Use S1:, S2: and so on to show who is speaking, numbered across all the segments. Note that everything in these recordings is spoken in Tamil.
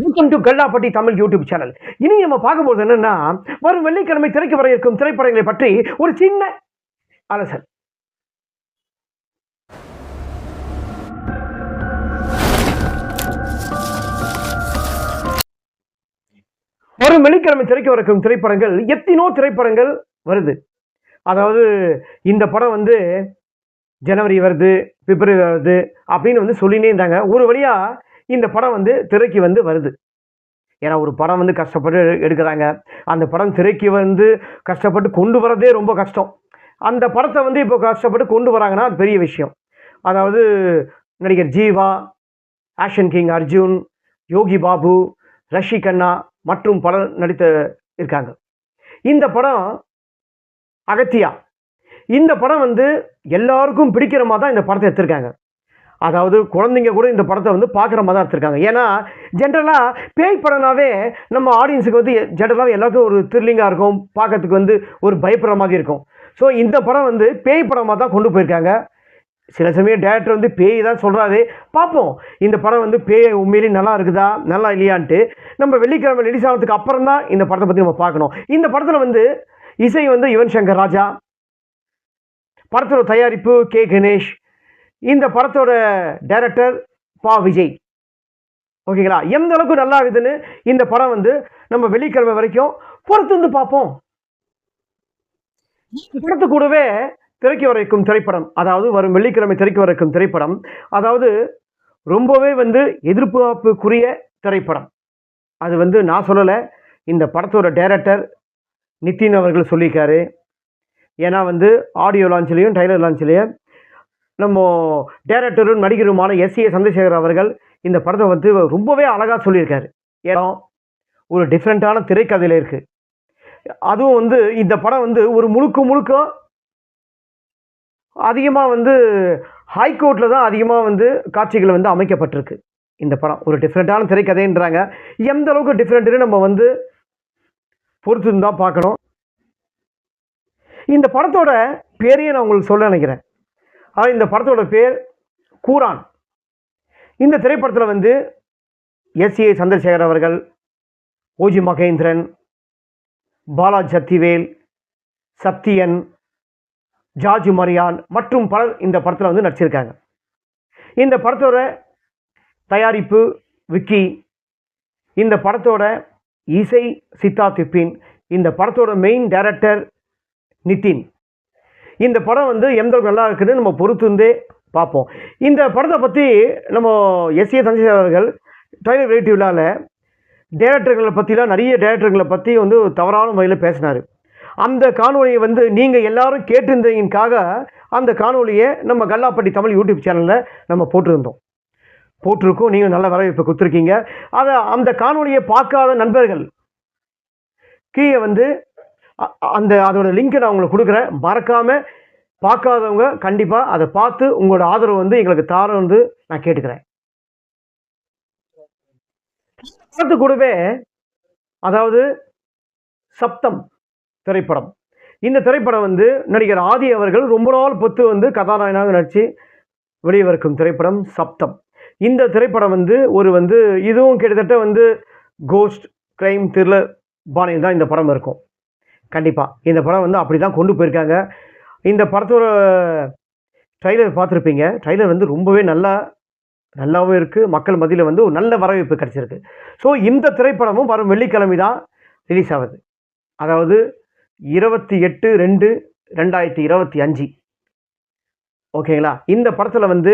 S1: Welcome to Kallappatti Tamil YouTube channel இனி நம்ம பார்க்க போகிறது என்னன்னா வரும் வெள்ளிக்கிழமை திரைக்கு வர இருக்கும் திரைப்படங்களை பற்றி ஒரு சின்ன அலசல் வரும் வெள்ளிக்கிழமை திரைக்கு வரக்கும் திரைப்படங்கள் எத்தனோ திரைப்படங்கள் வருது. அதாவது இந்த படம் வந்து ஜனவரி வருது பிப்ரவரி வருது அப்படின்னு வந்து சொல்லினே இருந்தாங்க. ஒரு வழியாக இந்த படம் வந்து திரைக்கு வந்து வருது. ஏன்னா ஒரு படம் வந்து கஷ்டப்பட்டு எடுக்கிறாங்க. அந்த படம் திரைக்கு வந்து கஷ்டப்பட்டு கொண்டு வரதே ரொம்ப கஷ்டம். அந்த படத்தை வந்து இப்போ கஷ்டப்பட்டு கொண்டு வராங்கன்னா அது பெரிய விஷயம். அதாவது நடிகர் ஜீவா ஆஷன் கிங் அர்ஜுன் யோகி பாபு ரஷி கண்ணா மற்றும் பலர் நடித்த இருக்காங்க. இந்த படம் அகத்தியா. இந்த படம் வந்து எல்லாருக்கும் பிடிக்கிற மாதிரி தான் இந்த படத்தை எடுத்திருக்காங்க. அதாவது குழந்தைங்க கூட இந்த படத்தை வந்து பார்க்குற மாதிரி தான் எடுத்திருக்காங்க. ஏன்னா ஜென்ரலாக பேய் படம்னாவே நம்ம ஆடியன்ஸுக்கு வந்து ஜென்ரலாக எல்லாருக்கும் ஒரு த்ரில்லிங்காக இருக்கும் பார்க்கறதுக்கு வந்து ஒரு பயப்படுற மாதிரி இருக்கும். ஸோ இந்த படம் வந்து பேய் படமாக தான் கொண்டு போயிருக்காங்க. சில சமயம் டேரக்டர் வந்து பேய் தான் சொல்கிறாரு பார்ப்போம். இந்த படம் வந்து பேய் உண்மையிலேயே நல்லா இருக்குதா நல்லா இல்லையான்ட்டு. நம்ம வெள்ளிக்கிழமை ரிலீஸ் ஆனதுக்கு அப்புறம் தான் இந்த படத்தை பற்றி நம்ம பார்க்கணும். இந்த படத்தில் வந்து இசை வந்து யுவன் சங்கர் ராஜா படத்தோட தயாரிப்பு கே கணேஷ் இந்த படத்தோட டைரக்டர் பா விஜய். ஓகேங்களா எந்த அளவுக்கு நல்லா இருக்குதுன்னு இந்த படம் வந்து நம்ம வெள்ளிக்கிழமை வரைக்கும் பொறுத்து வந்து பார்ப்போம். படத்து கூடவே திரைக்கு வர இருக்கும் திரைப்படம் அதாவது வரும் வெள்ளிக்கிழமை திரைக்கு வர இருக்கும் திரைப்படம் அதாவது ரொம்பவே வந்து எதிர்பார்ப்புக்குரிய திரைப்படம். அது வந்து நான் சொல்லலை இந்த படத்தோட டைரக்டர் நிதின் அவர்கள் சொல்லியிருக்காரு. ஏன்னா வந்து ஆடியோ லான்ச்லேயும் ட்ரைலர் லான்ச்லேயும் நம்ம டேரக்டரும் நடிகருமான எஸ் ஏ சந்திரசேகர் அவர்கள் இந்த படத்தை வந்து ரொம்பவே அழகாக சொல்லியிருக்காரு. ஏன்னா ஒரு டிஃப்ரெண்ட்டான திரைக்கதையில் இருக்குது அதுவும் வந்து இந்த படம் வந்து ஒரு முழுக்க முழுக்க அதிகமாக வந்து ஹைகோர்ட்டில் தான் அதிகமாக வந்து காட்சிகள் வந்து அமைக்கப்பட்டிருக்கு. இந்த படம் ஒரு டிஃப்ரெண்ட்டான திரைக்கதைன்றாங்க. எந்த அளவுக்கு டிஃப்ரெண்ட்டுன்னு நம்ம வந்து பொறுத்து தான் பார்க்கணும். இந்த படத்தோட பேரையே நான் உங்களுக்கு சொல்ல நினைக்கிறேன். அதாவது இந்த படத்தோட பேர் கூரான். இந்த திரைப்படத்தில் வந்து எஸ்ஏ சந்திரசேகர் அவர்கள் ஓஜி மகேந்திரன் பாலா சத்திவேல் சத்தியன் ஜார்ஜ் மரியான் மற்றும் பலர் இந்த படத்தில் வந்து நடிச்சிருக்காங்க. இந்த படத்தோட தயாரிப்பு விக்கி இந்த படத்தோட இசை சித்தா திப்பின் இந்த படத்தோட மெயின் டைரக்டர் நிதின் இந்த படம் வந்து எந்த அளவுக்கு நல்லா இருக்குதுன்னு நம்ம பொறுத்துருந்தே பார்ப்போம். இந்த படத்தை பற்றி நம்ம எஸ் ஏ அவர்கள் டைலர் வெரைட்டி டேரக்டர்களை பற்றிலாம் நிறைய டேரக்டர்களை பற்றி வந்து தவறான முறையில் பேசினார். அந்த காணொலியை வந்து நீங்கள் எல்லாரும் கேட்டிருந்தீங்கக்காக அந்த காணொலியை நம்ம கல்லாப்பட்டி தமிழ் யூடியூப் சேனலில் நம்ம போட்டிருந்தோம். போட்டிருக்கோம். நீங்கள் நல்ல வரவேற்பு கொடுத்துருக்கீங்க. அதை அந்த காணொலியை பார்க்காத நண்பர்கள் கீழே வந்து அந்த அதோட லிங்க்கை நான் உங்களுக்கு கொடுக்குறேன். மறக்காமல் பார்க்காதவங்க கண்டிப்பாக அதை பார்த்து உங்களோட ஆதரவு வந்து எங்களுக்கு தாரம் வந்து நான் கேட்டுக்கிறேன். பார்த்து கூடவே அதாவது சப்தம் திரைப்படம். இந்த திரைப்படம் வந்து நடிகர் ஆதி அவர்கள் ரொம்ப நாள் பொத்து வந்து கதாநாயகனாக நடித்து வெளிவருக்கும் திரைப்படம் சப்தம். இந்த திரைப்படம் வந்து ஒரு வந்து இதுவும் கிட்டத்தட்ட வந்து கோஸ்ட் கிரைம் த்ரில்லர் பாணியில் தான் இந்த படம் இருக்கும். கண்டிப்பாக இந்த படம் வந்து அப்படி தான் கொண்டு போயிருக்காங்க. இந்த படத்தோட ட்ரைலர் பார்த்துருப்பீங்க. ட்ரைலர் வந்து ரொம்பவே நல்லா நல்லாவும் இருக்குது மக்கள் மத்தியில் வந்து ஒரு நல்ல வரவேற்பு கிடச்சிருக்கு. ஸோ இந்த திரைப்படமும் வரும் வெள்ளிக்கிழமை தான் ரிலீஸ் ஆகுது. அதாவது இருபத்தி எட்டு ரெண்டு ரெண்டாயிரத்தி இருபத்தி அஞ்சு. ஓகேங்களா? இந்த படத்தில் வந்து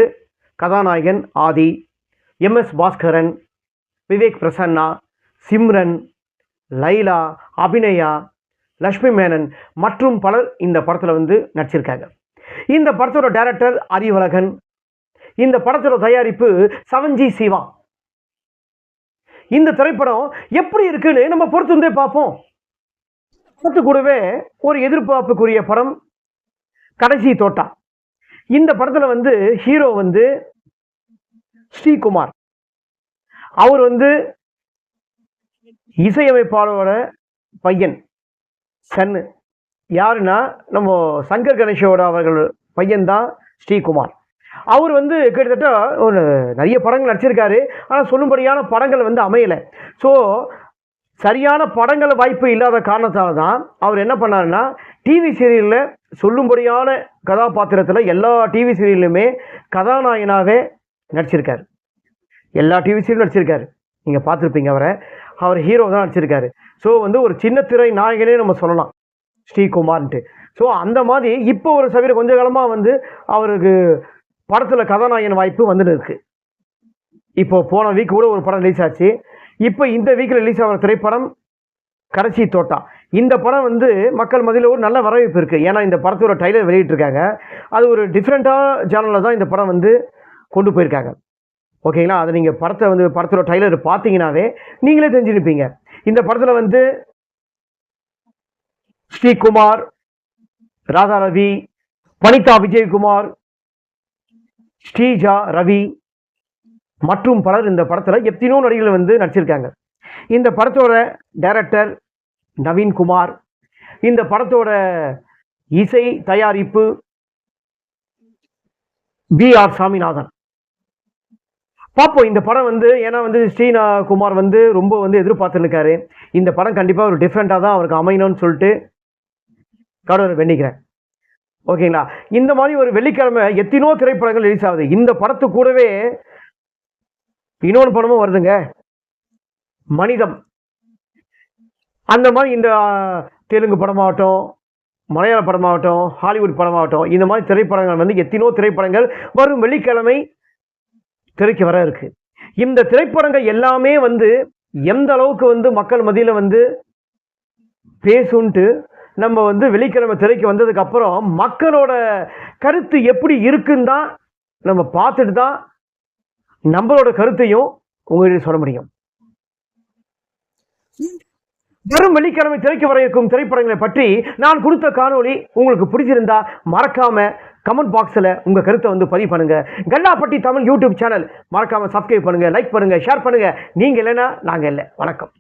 S1: கதாநாயகன் ஆதி எம்எஸ் பாஸ்கரன் விவேக் பிரசன்னா சிம்ரன் லைலா அபிநயா லக்ஷ்மி மேனன் மற்றும் பலர் இந்த படத்தில் வந்து நடிச்சிருக்காங்க. இந்த படத்தோட டைரக்டர் அறிவழகன் இந்த படத்தோட தயாரிப்பு சவஞ்சி சிவா. இந்த திரைப்படம் எப்படி இருக்குன்னு நம்ம பொறுத்து வந்தே பார்ப்போம். படத்து கூடவே ஒரு எதிர்பார்ப்புக்குரிய படம் கடைசி தோட்டா. இந்த படத்தில் வந்து ஹீரோ வந்து ஸ்ரீகுமார். அவர் வந்து இசையமைப்பாளரோட பையன். சன்னு யாருன்னா நம்ம சங்கர் கணேஷோட அவர்கள் பையன்தான் ஸ்ரீகுமார். அவர் வந்து கிட்டத்தட்ட ஒரு நிறைய படங்கள் நடிச்சிருக்காரு. ஆனால் சொல்லும்படியான படங்கள் வந்து அமையலை. ஸோ சரியான படங்கள் வாய்ப்பு இல்லாத காரணத்தால் தான் அவர் என்ன பண்ணாருன்னா டிவி சீரியலில் சொல்லும்படியான கதாபாத்திரத்தில் எல்லா டிவி சீரியல்லுமே கதாநாயகனாகவே நடிச்சிருக்காரு. எல்லா டிவி சீரியலும் நடிச்சிருக்காரு. நீங்கள் பார்த்துருப்பீங்க அவரை. அவர் ஹீரோ தான் நடிச்சிருக்காரு. ஸோ வந்து ஒரு சின்ன திரை நாயகனே நம்ம சொல்லலாம். ஸ்ரீகுமார்ன்ட்டு. ஸோ அந்த மாதிரி இப்போ ஒரு சவிர கொஞ்ச காலமாக வந்து அவருக்கு படத்தில் கதாநாயகன் வாய்ப்பு வந்துட்டு இருக்குது இப்போ போன வீக் கூட ஒரு படம் ரிலீஸ் ஆச்சு. இப்போ இந்த வீக்கில் ரிலீஸ் ஆகிற திரைப்படம் கடைசி தோட்டா. இந்த படம் வந்து மக்கள் மதியில் ஒரு நல்ல வரவேற்பு இருக்குது ஏன்னா இந்த படத்தோட டைலர் வெளியிட்டிருக்காங்க. அது ஒரு டிஃப்ரெண்ட்டாக ஜேனலில் தான் இந்த படம் வந்து கொண்டு போயிருக்காங்க. ஓகேங்களா அதை நீங்கள் படத்தை வந்து படத்தோட டைலர் பார்த்தீங்கன்னாவே நீங்களே தெரிஞ்சுருப்பீங்க. இந்த படத்தில் வந்து ஸ்ரீகுமார் ராதா ரவி வனிதா விஜயகுமார் ஸ்ரீஜா ரவி மற்றும் பலர் இந்த படத்தில் எத்தனையோ நடிகர்கள் வந்து நடிச்சிருக்காங்க. இந்த படத்தோட டைரக்டர் நவீன்குமார் இந்த படத்தோட இசை தயாரிப்பு பி ஆர் சாமிநாதன். பார்ப்போம் இந்த படம் வந்து ஏன்னா வந்து ஸ்ரீனா குமார் வந்து ரொம்ப வந்து எதிர்பார்த்துன்னு இருக்காரு இந்த படம் கண்டிப்பாக ஒரு டிஃப்ரெண்ட்டாக தான் அவருக்கு அமையணும்னு சொல்லிட்டு கடவுளை வேண்டிக்கிறேன். ஓகேங்களா? இந்த மாதிரி ஒரு வெள்ளிக்கிழமை எத்தனோ திரைப்படங்கள் ரிலீஸ் ஆகுது. இந்த படத்து கூடவே இன்னொன்று படமும் வருதுங்க. மனிதம். அந்த மாதிரி இந்த தெலுங்கு படமாகட்டும் மலையாள படமாகட்டும் ஹாலிவுட் படமாகட்டும் இந்த மாதிரி திரைப்படங்கள் வந்து எத்தனோ திரைப்படங்கள் வரும் வெள்ளிக்கிழமை திரைக்கு வர இருக்கு. இந்த திரைப்படங்கள் எல்லாமே வந்து எந்த அளவுக்கு வந்து மக்கள் மத்தியில் வந்து பேசுன்ட்டு நம்ம வந்து வெள்ளிக்கிழமை திரைக்கு வந்ததுக்கு அப்புறம் மக்களோட கருத்து எப்படி இருக்குன்னு தான் நம்ம பார்த்துட்டு தான் நம்மளோட கருத்தையும் உங்ககிட்ட சொல்ல முடியும். வெறும் வெள்ளிக்கிழமை திரைக்கு வர இருக்கும் திரைப்படங்களை பற்றி நான் கொடுத்த காணொளி உங்களுக்கு பிடிச்சிருந்தா மறக்காம கமெண்ட் பாக்ஸில் உங்க கருத்தை வந்து பதிவு பண்ணுங்க. கல்லாப்பட்டி தமிழ் யூடியூப் சேனல் மறக்காம சப்ஸ்கிரைப் பண்ணுங்க லைக் பண்ணுங்க ஷேர் பண்ணுங்க. நீங்க இல்லைன்னா நாங்க இல்லை. வணக்கம்.